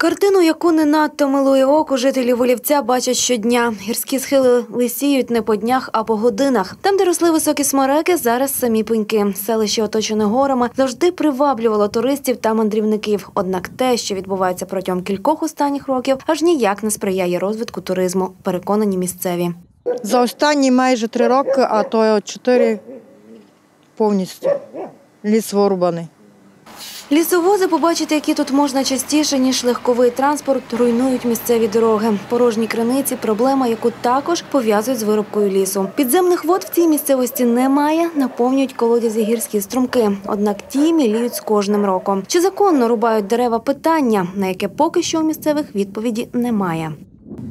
Картину, яку не надто милує око, жителі Волівця бачать щодня. Гірські схили лисіють не по днях, а по годинах. Там, де росли високі смереки, зараз самі пеньки. Селище, оточене горами, завжди приваблювало туристів та мандрівників. Однак те, що відбувається протягом кількох останніх років, аж ніяк не сприяє розвитку туризму, переконані місцеві. За останні майже три роки, а то чотири повністю ліс вирубаний. Лісовози побачити, які тут можна частіше, ніж легковий транспорт, руйнують місцеві дороги. Порожні криниці проблема, яку також пов'язують з вирубкою лісу. Підземних вод в цій місцевості немає, наповнюють колодязі гірські струмки. Однак ті міліють з кожним роком. Чи законно рубають дерева питання, на яке поки що у місцевих відповіді немає.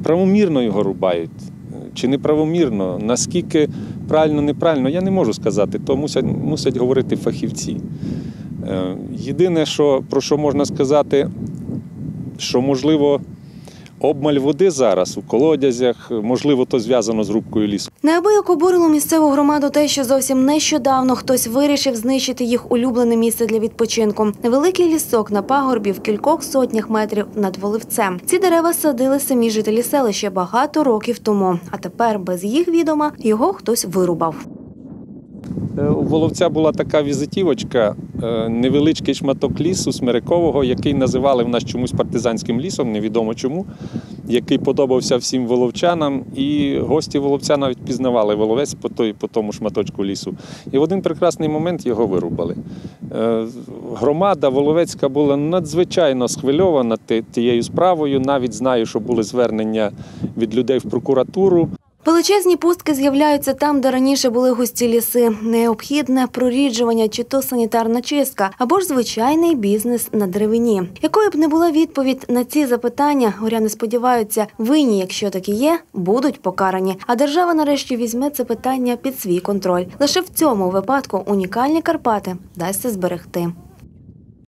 правомірно його рубають. Чи неправомірно, наскільки правильно, неправильно, я не можу сказати, то мусять, мусять говорити фахівці. Е, Єдине, що, про що можна сказати, що можливо обмаль води зараз у колодязях, можливо, то зв'язано з рубкою лісу. Неабияк обурило місцеву громаду те, що зовсім нещодавно хтось вирішив знищити їх улюблене місце для відпочинку. Невеликий лісок на пагорбі в кількох сотнях метрів над Воливцем. Ці дерева садили самі жителі селища багато років тому. А тепер без їх відома його хтось вирубав. Е, У Воловця була така візитівочка, е, невеличкий шматок лісу смирикового, який називали в нас чомусь партизанським лісом, невідомо чому, який подобався всім воловчанам, і гості Воловця навіть пізнавали Воловець по, той, по тому шматочку лісу. І в один прекрасний момент його вирубали. Е, Громада Воловецька була надзвичайно схвильована тією справою. Навіть знаю, що були звернення від людей в прокуратуру. Величезні пустки з'являються там, де раніше були густі ліси. Необхідне проріджування чи то санітарна чистка, або ж звичайний бізнес на деревині. Якою б не була відповідь на ці запитання, горяни сподіваються, винні, якщо такі є, будуть покарані. А держава нарешті візьме це питання під свій контроль. Лише в цьому випадку унікальні Карпати вдасться зберегти.